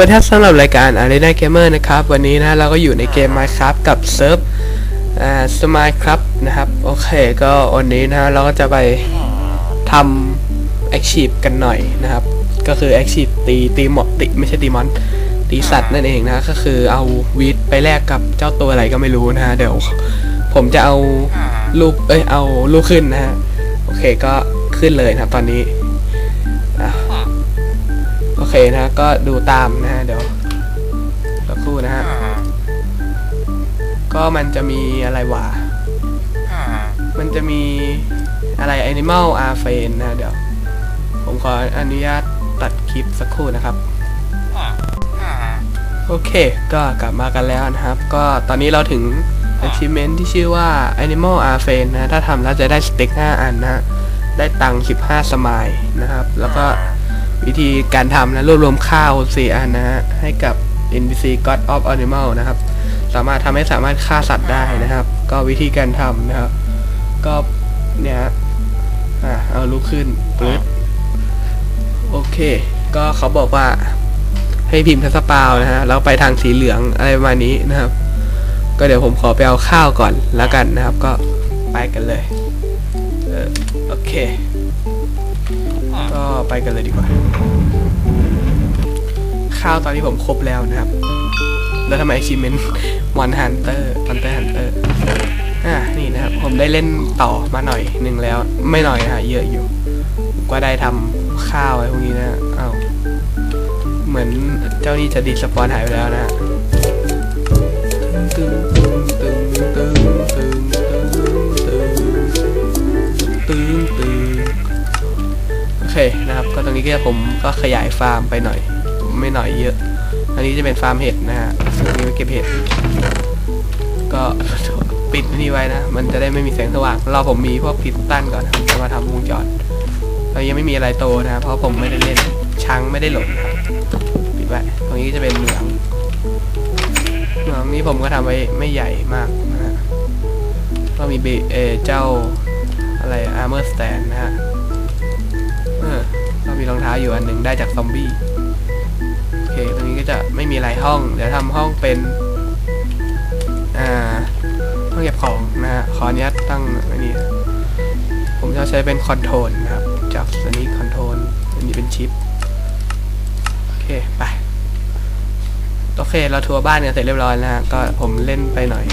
วัสดีครับสำหรับรายการ Arena Gamer นะครับ วันนี้นะเราก็อยู่ในเกม Minecraft กับเซิร์ฟอ่าสมายครับนะครับ โอเคก็วันนี้นะเราก็จะไปทำ Achieve กันหน่อยนะครับ ก็คือ Achieve ตีตีหมดตีไม่ใช่ตีมอนตีสัตว์นั่นเองนะ ก็คือเอาวีดไปแลกกับเจ้าตัวอะไรก็ไม่รู้นะฮะเดี๋ยวผมจะเอารูปเอ้ยเอารูปขึ้นนะฮะโอเคก็ขึ้นเลยนะครับตอนนี้อะโอเค นะฮะก็ดูตามนะฮะเดี๋ยวสักครู่นะฮะก็มันจะมีอะไรวะมันจะมีอะไร Animal a r f a n นะเดี๋ยว ผมขออนุญาตตัดคลิปสักครู่นะครับโอเค ก็กลับมากันแล้วนะครับ ก็ตอนนี้เราถึง achievement ที่ชื่อว่า Animal a r f a n นะ ถ้าทำแล้วจะได้สเต็ก5 อันนะฮะได้ตังค์15 สมายนะครับ แล้วก็ วิธีการทำนะรวบรวมข้าว4อันนะฮะให้กับ NPC God of Animal นะครับ สามารถทำให้สามารถฆ่าสัตว์ได้นะครับ ก็วิธีการทำนะครับ ก็เนี่ยฮะอะเอาลุกขึ้นปึ๊ดโอเค ก็เขาบอกว่าให้พิมพ์ทัสปาวนะฮะแล้วไปทางสีเหลืองอะไรประมาณนี้นะครับ ก็เดี๋ยวผมขอไปเอาข้าวก่อนแล้วกันนะครับ ก็ไปกันเลยเออโอเคก็ ไปกันเลยดีกว่า ข้าวตอนนี้ผมครบแล้วนะครับ แล้วทำไม achievement one hunter hunter hunter อ่านี่นะครับ ผมได้เล่นต่อมาหน่อยหนึ่งแล้ว ไม่หน่อยฮะเยอะอยู่ ก็ได้ทำข้าวอะไรพวกนี้นะเอ้าเหมือนเจ้านี่จะดีสปอนหายไปแล้วนะฮะตึงตึงตึง เคนะครับก็ตรงนี้ก็ผมก็ขยายฟาร์มไปหน่อย ไม่หน่อยเยอะ อันนี้จะเป็นฟาร์มเห็ดนะฮะซึ่งนนี้ไว้เก็บเห็ดก็ปิดนี่ไว้นะ มันจะได้ไม่มีแสงสว่างรอผมมีพวกพิสตันก่อนจะมาทำวงจรตอนนี้ยังไม่มีอะไรโตนะเพราะผมไม่ได้เล่นช้างไม่ได้หลดนะครับปิดไว้ตรงนี้จะเป็นเหมืองเหมืองนี้ผมก็ทำไว้ไม่ใหญ่มากนะฮะก็มีเบเอเจ้าอะไรอาร์เมอร์สแตนนะฮะ รามีรองเท้าอยู่อันหนึ่งได้จากซอมบี้โอเคตรงนี้ก็จะไม่มีอะไรห้อง เดี๋ยวทำห้องเป็น อ่าห้องเก็บของนะฮะขออนุญาตตั้งอันนี้ ผมจะใช้เป็นคอนโทรลนะครับ จากอันนี้คอนโทรลอันนี้เป็นชิปโอเคไปโอเค เราทัวร์บ้านกันเสร็จเรียบร้อยแล้วฮะก็ผมเล่นไปหน่อย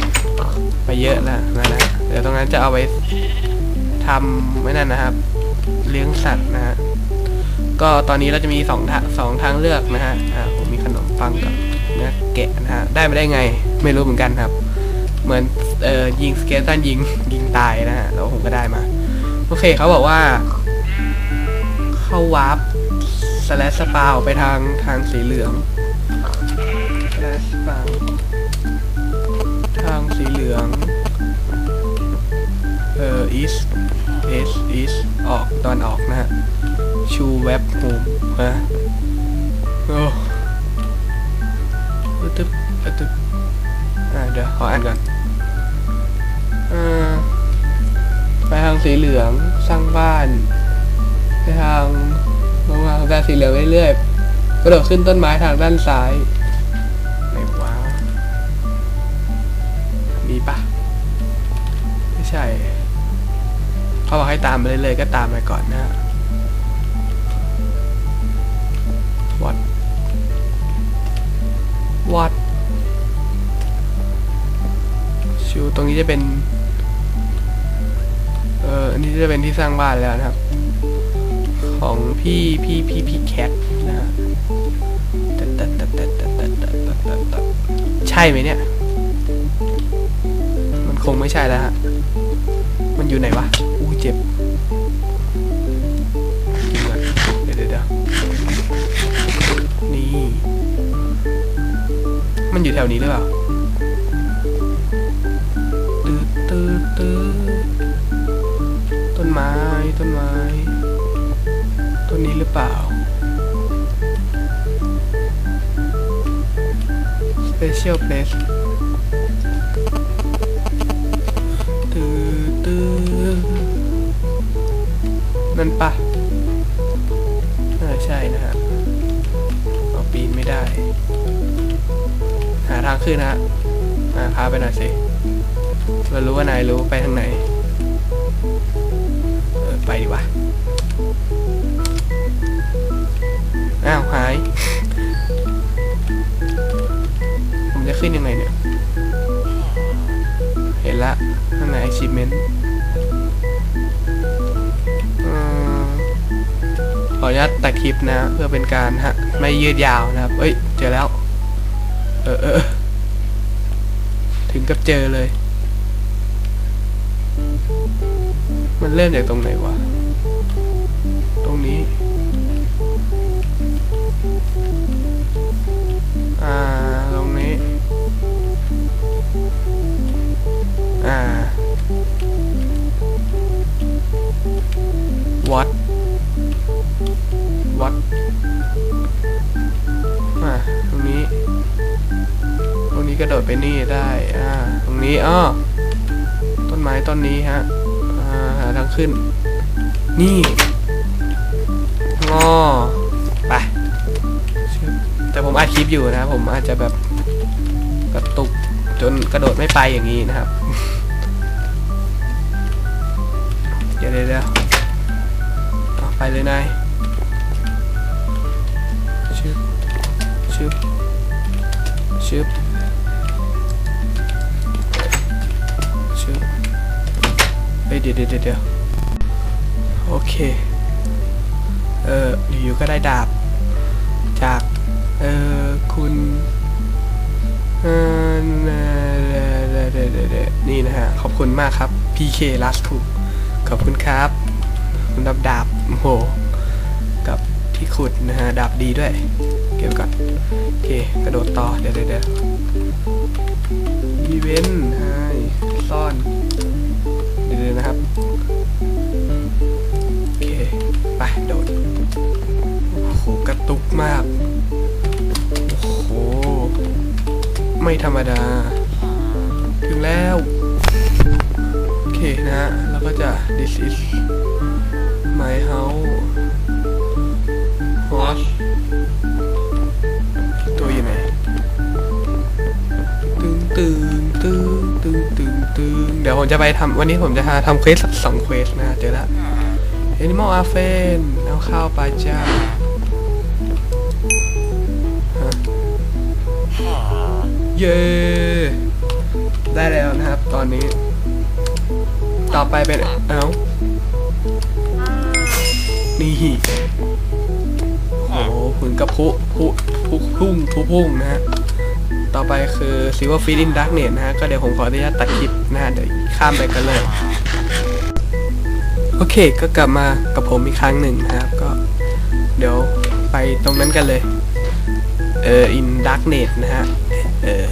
ไปเยอะแล้วนะนะเดี๋ยวตรงนั้นจะเอาไว้ทำไม่นั่นนะครับ เลี้ยงสัตว์นะฮะ ก็ตอนนี้เราจะมีสองทางสองทางเลือกนะฮะอ่าผมมีขนมปังกับเนื้อแกะนะฮะได้มาได้ไงไม่รู้เหมือนกันครับ เหมือนเอ่อยิงสเกลตันยิงยิงตายนะฮะแล้วผมก็ได้มา โอเคเขาบอกว่า เข้าวาร์ปสแลสปาวไปทางทางสีเหลืองสแลสปาวทางสีเหลือง เอ่อ east east east ออกตอนออกนะฮะ ชูเว็บโฮมฮะโอ้อึตึ๊บอึตึ๊บอ่าเดี๋ยวขออ่านก่อนอ่าไปทางสีเหลืองสร้างบ้าน ไปทางลงมาทางด้านสีเหลืองเรื่อยๆกระโดดขึ้นต้นไม้ทางด้านซ้ายไหนว้าวมีปะไม่ใช่เขาบอกให้ตามไปเรื่อยๆก็ตามไปก่อนนะ ชิวตรงนี้จะเป็น เอออันนี้จะเป็นที่สร้างบ้านแล้วนะครับ ของพี่พี่พี่พี่แคทนะฮะใช่ไหมเนี่ย มันคงไม่ใช่แล้วฮะ มันอยู่ไหนวะ อู้เจ็บ เดี๋ยวเดี๋ยวนี่ มันอยู่แถวนี้หรือเปล่า ต้นไม้ต้นนี้หรือเปล่า special place ตื้อตื้อนั่นปะน่าใช่นะฮะเอาปีนไม่ได้ หาทางขึ้นนะฮะอ่าพาไปหน่อยสิเรารู้ว่านายรู้ไปทางไหน ดีกว่าอ้าวหาย ผมจะขึ้นยังไงเนี่ย เห็นละข้างใน achievement อืมขออนุญาตตัดคลิปนะ เพื่อเป็นการฮะ ไม่ยืดยาวนะครับ เอ้ย เจอแล้ว เออเออถึงกับเจอเลย มันเริ่มจากตรงไหนวะาตรงนี้ อ่า วัด วัด อ่า ตรงนี้ ตรงนี้กระโดดไปนี่ได้ อ่า ตรงนี้อ้อต้นไม้ต้นนี้ฮะ อ่า หาทางขึ้น นี่งอไปชึบแต่ ผมอัดคลิปอยู่นะครับ ผมอาจจะแบบกระตุกจนกระโดดไม่ไปอย่างนี้นะครับ เดี๋ยวเดี๋ยวเดียวเอาไปเลยนายชึบชึบชึบชึบเฮ้ยเดี๋ยวเดี๋ยวเดี๋ยวโอเค เอออยู่ๆก็ได้ดาบจาก เออคุณเออนี่นะฮะ ขอบคุณมากครับ PK Last ถูกขอบคุณครับ คุณดับดาบโอ้โหกับที่ขุดนะฮะ ดาบดีด้วย เก็บก่อน โอเค กระโดดต่อ เดี๋ยวเดี๋ยวเดี๋ยวอีเวนต์ให้ซ่อนเดี๋ยวเดี๋ยวนะครับ โอเค ไป โดด โอ้โห กระตุกมาก ไม่ธรรมดา ถึงแล้ว โอเคนะฮะแล้วก็จะ this is my house horse ตัวอยู่ไหนตึงตึงตึงตึงตึงตึงเดี๋ยวผมจะไปทำวันนี้ผมจะทำเควสสักสองเควสนะเจอแล้ว Animal a f e n เอาข้าวไปจ้า เย้ได้แล้วนะครับ ตอนนี้ ต่อไปเป็นเอ้านี่โอ้โหผึ่งกระพุพุพุพุ่งพุพุ่งนะฮะต่อไปคือ Silver Feed in Darkness นะฮะ ก็เดี๋ยวผมขออนุญาตตัดคลิปนะฮะเดี๋ยวข้ามไปกันเลย โอเคก็กลับมากับผมอีกครั้งหนึ่งนะครับ ก็เดี๋ยวไปตรงนั้นกันเลย เออ in darknet นะฮะ เออ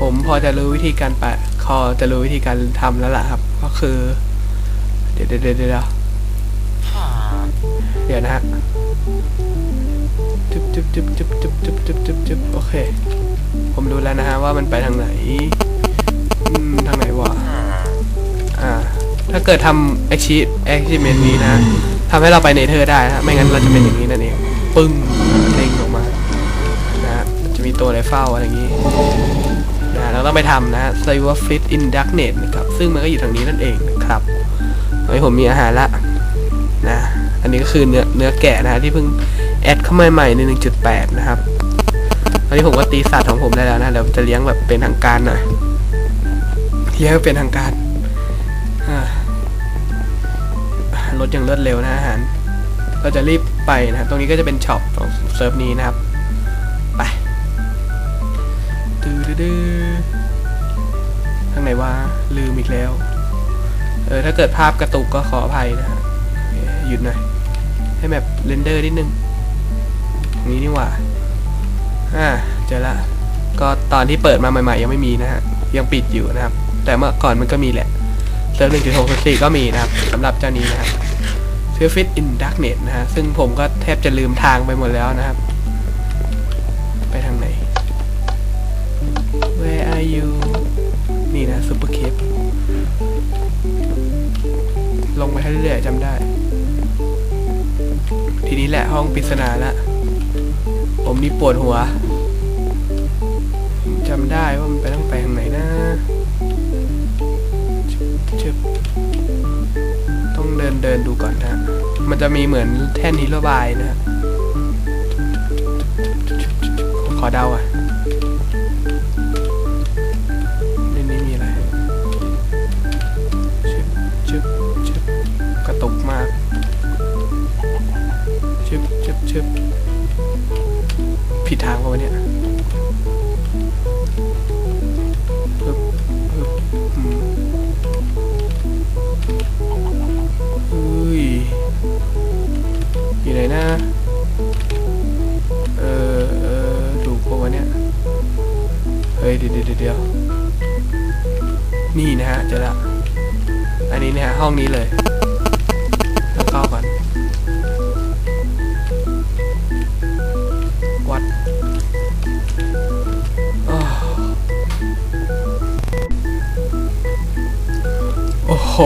ผมพอจะรู้วิธีการปะคอจะรู้วิธีการทำแล้วล่ะครับ ก็คือ เดี๋ยวเดี๋ยวเดี๋ยวเดี๋ยวเดี๋ยวนะฮะจุ๊บจุ๊บจุ๊บจุ๊บจุ๊บจุ๊บจุ๊บจุ๊บจุ๊บโอเค ผมรู้แล้วนะฮะว่ามันไปทางไหนอืมทางไหนวะอ่า ถ้าเกิดทำแอคชีแอคชีเมนนี้นะทำให้เราไปเนเธอร์ได้นะไม่งั้นเราจะเป็นอย่างนี้นั่นเอง ปึ้ง ตัวอะไรเฝ้าอะไรอย่างนี้นะเราต้องไปทำนะฮะ Silver Fit in Darknet นะครับ ซึ่งมันก็อยู่ทางนี้นั่นเองนะครับตอนนี้ผมมีอาหารละนะ อันนี้ก็คือเนื้อเนื้อแกะนะฮะที่เพิ่งแอดเข้ามาใหม่ใน 1.8 นะครับ ตอนนี้ผมก็ตีสัตว์ของผมได้แล้วนะเดี๋ยวจะเลี้ยงแบบเป็นทางการหน่อยเลี้ยงเป็นทางการอ่ารถอย่างรวดเร็วนะอาหาร เราจะรีบไปนะตรงนี้ก็จะเป็นช็อปของเซิร์ฟนี้นะครับ ตื้อดื้อทางไหนวะลืมอีกแล้ว เออ ถ้าเกิดภาพกระตุกก็ขออภัยนะฮะหยุดหน่อย ให้แบบเรนเดอร์นิดนึงตรงนี้นี่หว่าอ่าเจอละ ก็ตอนที่เปิดมาใหม่ๆ ยังไม่มีนะฮะ ยังปิดอยู่นะครับ แต่เมื่อก่อนมันก็มีแหละเซิร์ฟหนึ่งจุดหกสี่ก็มีนะครับสำหรับเจ้านี้นะครับ f i t in Darknet นะฮะ ซึ่งผมก็แทบจะลืมทางไปหมดแล้วนะครับ ไปทางไหน Where are you นี่นะ Super Cape ลงไปให้เรื่อยๆจำได้ ทีนี้แหละห้องปริศนาละ ผมนี่ปวดหัวจำได้ว่ามันไปต้องไปทางไหนนะชึบชึบต้องเดินเดินดูก่อนนะ มันจะมีเหมือนแท่นฮิโรบายนะ ขอเดาอะ เดี๋ยวเดี๋ยวเดี๋ยวนี่นะฮะเจอละอันนี้นะฮะห้องนี้เลยต้องเข้าก่อนวัดโอ้โห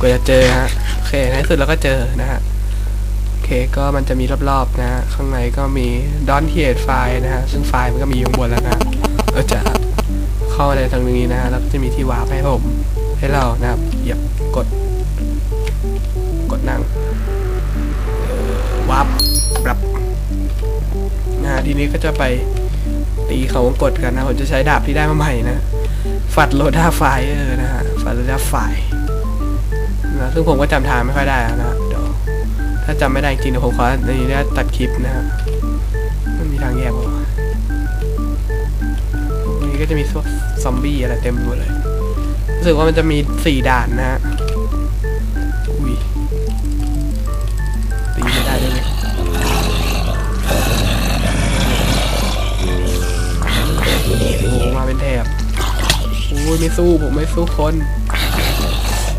กว่าจะเจอฮะโอเคในที่สุดเราก็เจอนะฮะโอเคก็มันจะมีรอบๆนะฮะข้างในก็มี Don't Create File นะฮะ ซึ่งไฟล์มันก็มีอยู่บนแล้วนะเราจะ เข้าในทางนี้นะฮะแล้วก็จะมีที่วาร์ปให้ผม ให้เรานะครับเหยียบกด กดนั่งวาร์ปปรับนะฮะทีนี้ก็จะไปตีเขาวงกดกันนะผมจะใช้ดาบที่ได้มาใหม่นะฟัดโลดาไฟเออนะฮะฟัดโลดาไฟนะซึ่งผมก็จำทางไม่ค่อยได้นะเดี๋ยวถ้าจำไม่ได้จริงเดี๋ยวผมขอในนี้ตัดคลิปนะฮะมันมีทางแยกป่าวะ นี้ก็จะมีซอมบี้อะไรเต็มไปหมดเลย รู้สึกว่ามันจะมีสี่ด่านนะฮะ อุ้ยตีไม่ได้ด้วยเลยโอ้โหมาเป็นแถบโอ้ยไม่สู้ผมไม่สู้คน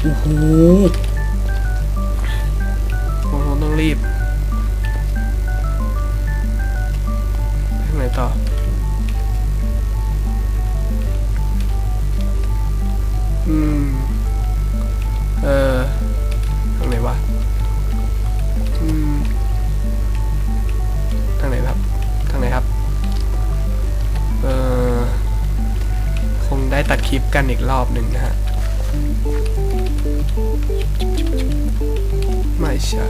โอ้โหผมต้องรีบ อืม เออทางไหนวะ อืม ทางไหนครับ ทางไหนครับ เออ คงได้ตัดคลิปกันอีกรอบหนึ่งนะฮะ ไม่ใช่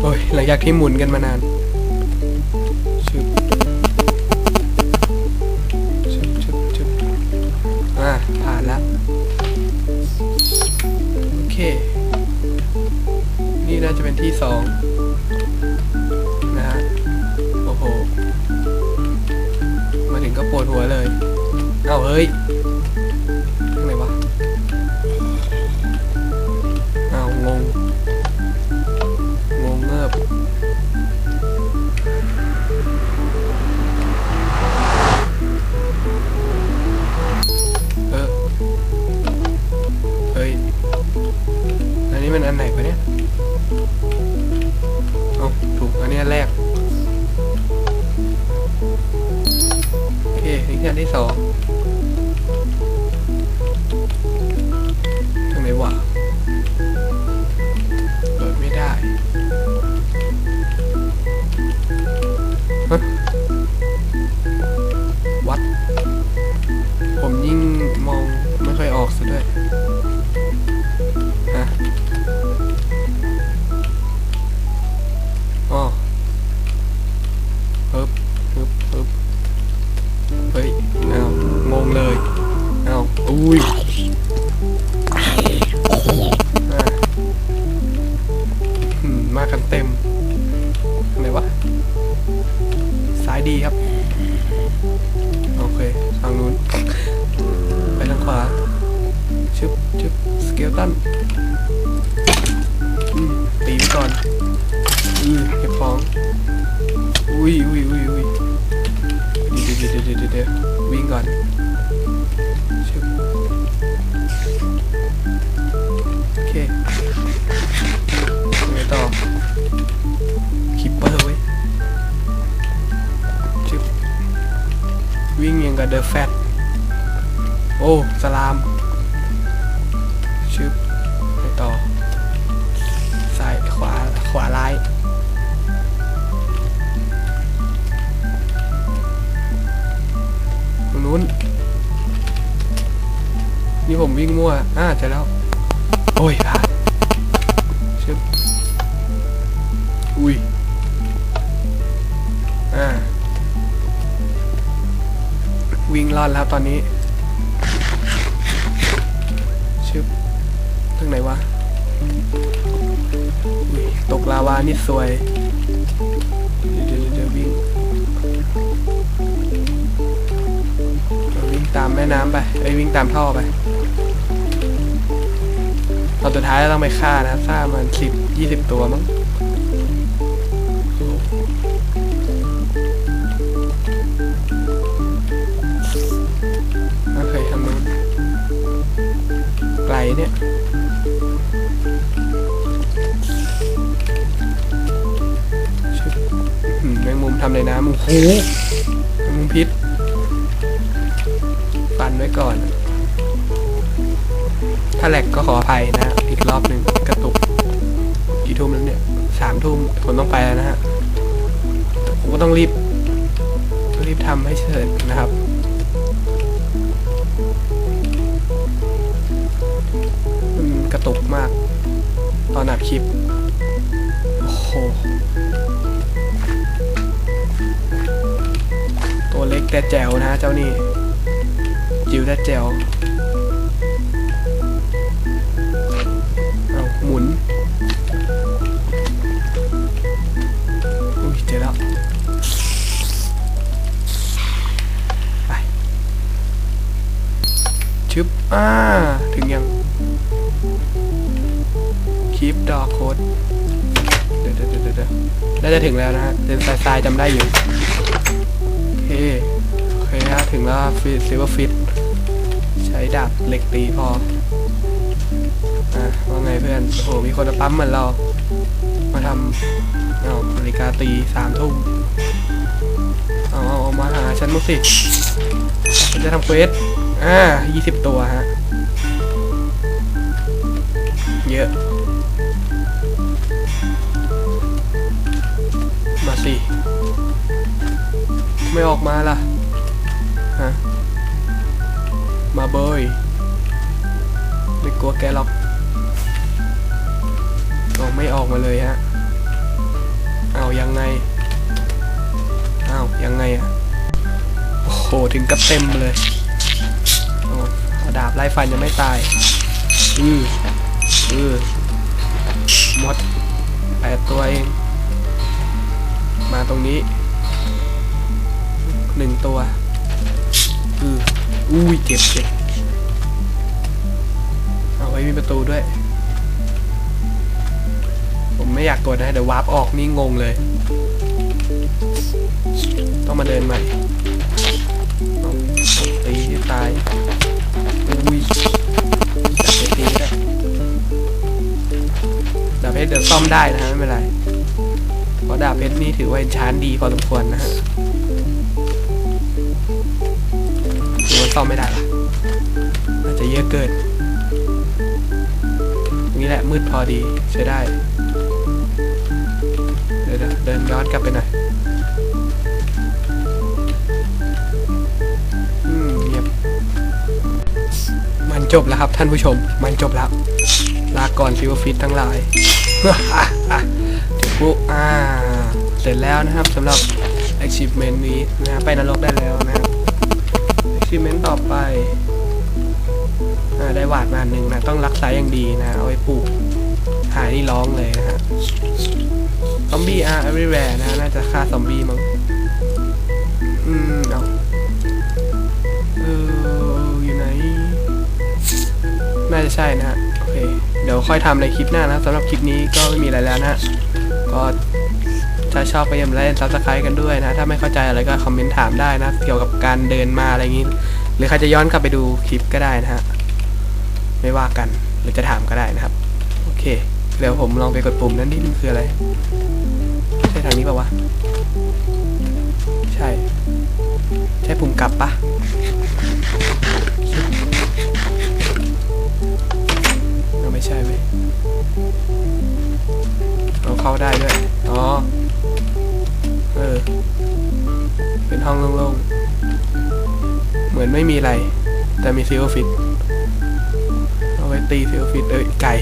โอ้ย หลังจากที่หมุนกันมานาน น่าจะเป็นที่สองนะฮะ โอ้โห มาถึงก็ปวดหัวเลย เอ้าเฮ้ยทางไหนวะเอ้างง งงเงิบเออเฮ้ย อันนี้มันอันไหนปะเนี่ย เคนี่คืออันที่สอง อือเก็บของอุ้ยอุ้ยอุ้ยอุ้ยเดี๋ยวเดี๋ยวเดี๋ยวเดี๋ยวเดียววิ่งก่อนโอเคไงต่อคิปเปอร์เว้ยชึบวิ่งยังกับเดอะแฟตโอ้สลาม วิ่งมั่วอ่าเจอแล้ว โอ้ยผ่านชึบอุ้ย อ่า วิ่งรอดแล้วตอนนี้ชึบทางไหนวะ อุ้ย ตกลาวานี่สวย เดี๋ยวเดี๋ยววิ่งวิ่งตามแม่น้ำไปไอ้วิ่งตามท่อไป อนสุดท้ายเราต้องไปฆ่านะฆ่ามันสิบยี่สิบตัวมั้งโอเคทำนู้นไกลเนี่ยชึบอื้อหือแมงมุมทำเลยนะโอ้โหแมงมุมพิษฟันไว้ก่อนถ้าแลกก็ขออภัยนะ อีกรอบหนึ่งกระตุกกี่ทุ่มแล้วเนี่ยสามทุ่มผมต้องไปแล้วนะฮะผมก็ต้องรีบ รีบทำให้เสร็จนะครับมันกระตุกมาก ตอนอัดคลิป โอ้โห ตัวเล็กแต่แจ๋วนะเจ้านี่จิ๋วแต่แจ๋ว อ่า ถึงยังคลิปดอโค้ดเดี๋ยวเดี๋ยวเดี๋ยวเดี๋ยวน่าจะถึงแล้วนะฮะเดินทรายๆจำได้อยู่โอเคโอเคฮะถึงแล้วฟิซิลเวอร์ฟิตใช้ดาบเหล็กตีพออะว่าไงเพื่อนโอ้โหมีคนมาปั๊มเหมือนเรา มาทำเอานาฬิกาตีสามทุ่มเอาเอาเอามาหาฉันมุกสิฉันจะทำเควส อ่ายี่สิบตัวฮะ เยอะ มาสิ ไม่ออกมาล่ะ ฮะ มาเบยไม่กลัวแกหรอกออกไม่ออกมาเลยฮะ เอายังไง เอายังไงอะโอ้โห ถึงกับเต็มเลย ดาบไล่ฟันยังไม่ตาย อืออือหมดแปดตัวเอง มาตรงนี้หนึ่งตัว อืออุ้ยเจ็บเจ็บเอาไว้มีประตูด้วย ผมไม่อยากกดนะ เดี๋ยววาร์ปออกนี่งงเลย ต้องมาเดินใหม่ตีตาย อุ้ยจับไปตีได้ดาบเพชรเดี๋ยวซ่อมได้นะฮะไม่เป็นไรเพราะดาบเพชรนี่ถือว่าเป็นชานดีพอสมควรนะฮะหรือว่าซ่อมไม่ได้ละอาจจะเยอะเกินนี่แหละมืดพอดีใช้ได้ เดี๋ยวๆเดินย้อนกลับไปหน่อย จบแล้วครับท่านผู้ชม มันจบแล้ว ลาก่อนซิวฟิตทั้งหลายเดี๋ยวปุ๊อ่า เสร็จแล้วนะครับสำหรับ achievement นี้นะฮะไปนรกได้แล้วนะครับ achievement ต่อไปอ่าได้หวาดมาหนึ่งนะ ต้องรักษาอย่างดีนะ เอาไว้ปลูก หายนี่ร้องเลยนะฮะ ซอมบี้อะ everywhere นะ น่าจะฆ่าซอมบี้มั้ง อืม เอา น่าจะใช่นะฮะโอเคเดี๋ยวค่อยทำในคลิปหน้านะสำหรับคลิปนี้ก็ไม่มีอะไรแล้วนะก็ถ้าชอบก็อย่าลืมไลค์ซับสไครต์กันด้วยนะ ถ้าไม่เข้าใจอะไรก็คอมเมนต์ถามได้นะ เกี่ยวกับการเดินมาอะไรอย่างนี้ หรือใครจะย้อนกลับไปดูคลิปก็ได้นะฮะ ไม่ว่ากัน หรือจะถามก็ได้นะครับ โอเค เดี๋ยวผมลองไปกดปุ่มนั้นดิมันคืออะไร ใช่ทางนี้ปะวะ ใช่ ใช่ปุ่มกลับปะ ไม่ใช่เว้ยเอาเข้าได้ด้วย อ๋อ เออ เป็นห้องโล่งๆ เหมือนไม่มีอะไร แต่มีซิลฟิต เอาไว้ตีซิลฟิต เอ้ย ไก่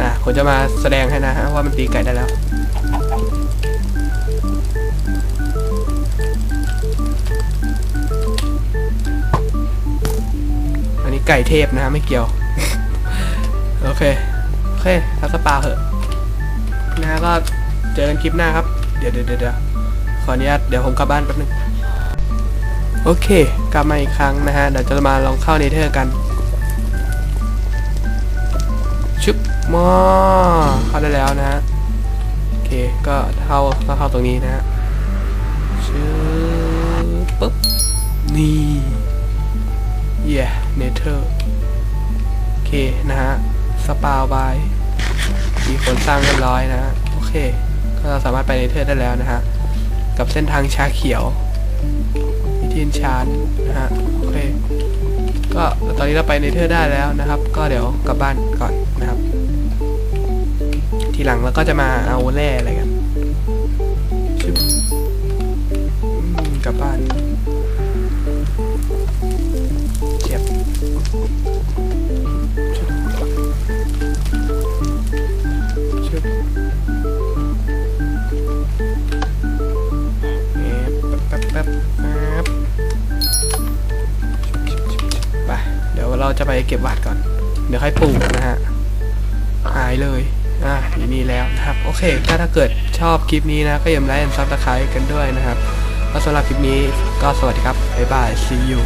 นะผมจะมาแสดงให้นะฮะว่ามันตีไก่ได้แล้วอันนี้ไก่เทพนะฮะไม่เกี่ยว โอเคโอเคทักสปาเหอะนะฮะก็เจอกันคลิปหน้าครับ เดี๋ยวเดี๋ยวเดี๋ยวขออนุญาตเดี๋ยวผมกลับบ้านแป๊บนึง โอเค กลับมาอีกครั้งนะฮะ เดี๋ยวจะมาลองเข้าเนเธอร์กันชึบมอเข้าได้แล้วนะฮะ โอเค ก็เข้าก็เข้าตรงนี้นะฮะชึบปึ๊บ นี่ สปาวบายมีคนสร้างเรียบร้อยนะ โอเค ก็เราสามารถไปในเทอร์ได้แล้วนะฮะ กับเส้นทางชาเขียววิธีชานนะฮะ โอเค ก็ตอนนี้เราไปในเทอร์ได้แล้วนะครับ ก็เดี๋ยวกลับบ้านก่อนนะครับ ทีหลังเราก็จะมาเอาแร่อะไรกัน เราจะไปเก็บหวาดก่อน เดี๋ยวค่อยปลูกนะฮะหายเลย อะอยู่นี่แล้วนะครับ โอเค ถ้าถ้าเกิดชอบคลิปนี้นะ ก็อย่าลืมไลค์ซับสไครต์กันด้วยนะครับก็สำหรับคลิปนี้ก็สวัสดีครับ บ๊ายบาย see you